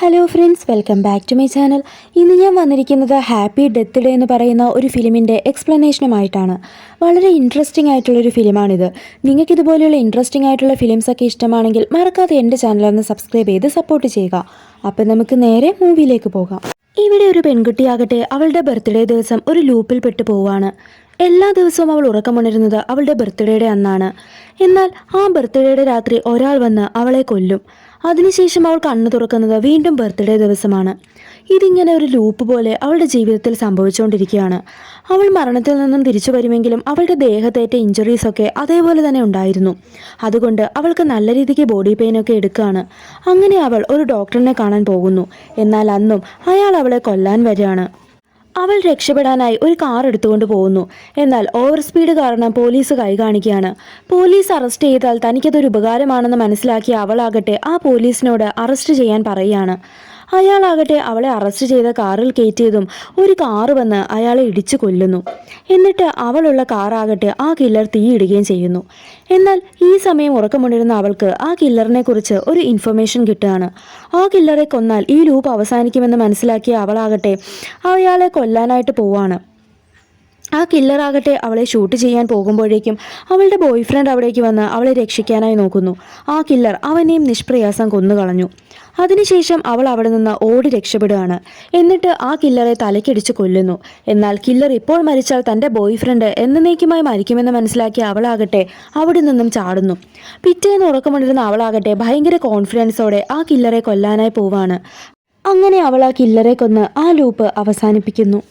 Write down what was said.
Hello friends welcome back to my channel ഇന്ന് ഞാൻ വന്നിരിക്കുന്നത് ഹാപ്പി ഡെത്ത് ഡേ എന്ന് പറയുന്ന ഒരു ഫിലിമിന്റെ എക്സ്പ്ലനേഷനുമായിട്ടാണ് വളരെ ഇൻട്രസ്റ്റിംഗ് ആയിട്ടുള്ളൊരു ഫിലിമാണിത് നിങ്ങൾക്ക് ഇതുപോലെയുള്ള ഇൻട്രസ്റ്റിംഗ് ആയിട്ടുള്ള ഫിലിംസൊക്കെ ഇഷ്ടമാണെങ്കിൽ മറക്കാതെ എന്റെ ചാനലൊന്ന് സബ്സ്ക്രൈബ് ചെയ്ത് സപ്പോർട്ട് ചെയ്യുക. അപ്പം നമുക്ക് നേരെ മൂവിയിലേക്ക് പോകാം. ഇവിടെ ഒരു പെൺകുട്ടിയാകട്ടെ അവളുടെ ബർത്ത്ഡേ ദിവസം ഒരു ലൂപ്പിൽ പെട്ടു എല്ലാ ദിവസവും അവൾ ഉറക്കമുണരുന്നത് അവളുടെ ബർത്ത്ഡേയുടെ അന്നാണ്. എന്നാൽ ആ ബർത്ത്ഡേയുടെ രാത്രി ഒരാൾ വന്ന് അവളെ കൊല്ലും. അതിനുശേഷം അവൾ കണ്ണു തുറക്കുന്നത് വീണ്ടും ബർത്ത്ഡേ ദിവസമാണ്. ഇതിങ്ങനെ ഒരു ലൂപ്പ് പോലെ അവളുടെ ജീവിതത്തിൽ സംഭവിച്ചുകൊണ്ടിരിക്കുകയാണ്. അവൾ മരണത്തിൽ നിന്നും തിരിച്ചു വരുമെങ്കിലും അവളുടെ ദേഹത്തേറ്റ ഇഞ്ചുറീസൊക്കെ അതേപോലെ തന്നെ ഉണ്ടായിരുന്നു. അതുകൊണ്ട് അവൾക്ക് നല്ല രീതിക്ക് ബോഡി പെയിനൊക്കെ എടുക്കുകയാണ്. അങ്ങനെ അവൾ ഒരു ഡോക്ടറിനെ കാണാൻ പോകുന്നു. എന്നാൽ അന്നും അയാൾ അവളെ കൊല്ലാൻ വരികയാണ്. അവൾ രക്ഷപ്പെടാനായി ഒരു കാർ എടുത്തുകൊണ്ട് പോകുന്നു. എന്നാൽ ഓവർ സ്പീഡ് കാരണം പോലീസ് കൈ കാണിക്കുകയാണ്. പോലീസ് അറസ്റ്റ് ചെയ്താൽ തനിക്കതൊരു ഉപകാരമാണെന്ന് മനസ്സിലാക്കിയ അവളാകട്ടെ ആ പോലീസിനോട് അറസ്റ്റ് ചെയ്യാൻ പറയുകയാണ്. അയാളാകട്ടെ അവളെ അറസ്റ്റ് ചെയ്ത കാറിൽ കയറ്റിയതും ഒരു കാറ് വന്ന് അയാളെ ഇടിച്ചു കൊല്ലുന്നു. എന്നിട്ട് അവളുള്ള കാറാകട്ടെ ആ കില്ലർ തീയിടുകയും ചെയ്യുന്നു. എന്നാൽ ഈ സമയം ഉറക്കമുണ്ടിരുന്ന അവൾക്ക് ആ കില്ലറിനെ കുറിച്ച് ഒരു ഇൻഫർമേഷൻ കിട്ടുകയാണ്. ആ കില്ലറെ കൊന്നാൽ ഈ ലൂപ്പ് അവസാനിക്കുമെന്ന് മനസ്സിലാക്കിയ അവളാകട്ടെ അയാളെ കൊല്ലാനായിട്ട് പോവാണ്. ആ കില്ലറാകട്ടെ അവളെ ഷൂട്ട് ചെയ്യാൻ പോകുമ്പോഴേക്കും അവളുടെ ബോയ് ഫ്രണ്ട് അവിടേക്ക് വന്ന് അവളെ രക്ഷിക്കാനായി നോക്കുന്നു. ആ കില്ലർ അവനെയും നിഷ്പ്രയാസം കൊന്നുകളഞ്ഞു. അതിനുശേഷം അവൾ അവിടെ നിന്ന് ഓടി രക്ഷപ്പെടുകയാണ്. എന്നിട്ട് ആ കില്ലറെ തലക്കടിച്ച് കൊല്ലുന്നു. എന്നാൽ കില്ലർ ഇപ്പോൾ മരിച്ചാൽ തന്റെ ബോയ് ഫ്രണ്ട് എന്നേക്കുമായി മരിക്കുമെന്ന് മനസ്സിലാക്കിയ അവളാകട്ടെ അവിടെ നിന്നും ചാടുന്നു. പിറ്റേന്ന് ഉറക്കമുണ്ടിരുന്ന അവളാകട്ടെ ഭയങ്കര കോൺഫിഡൻസോടെ ആ കില്ലറെ കൊല്ലാനായി പോവാണ്. അങ്ങനെ അവൾ ആ കില്ലറെ കൊന്ന് ആ ലൂപ്പ് അവസാനിപ്പിക്കുന്നു.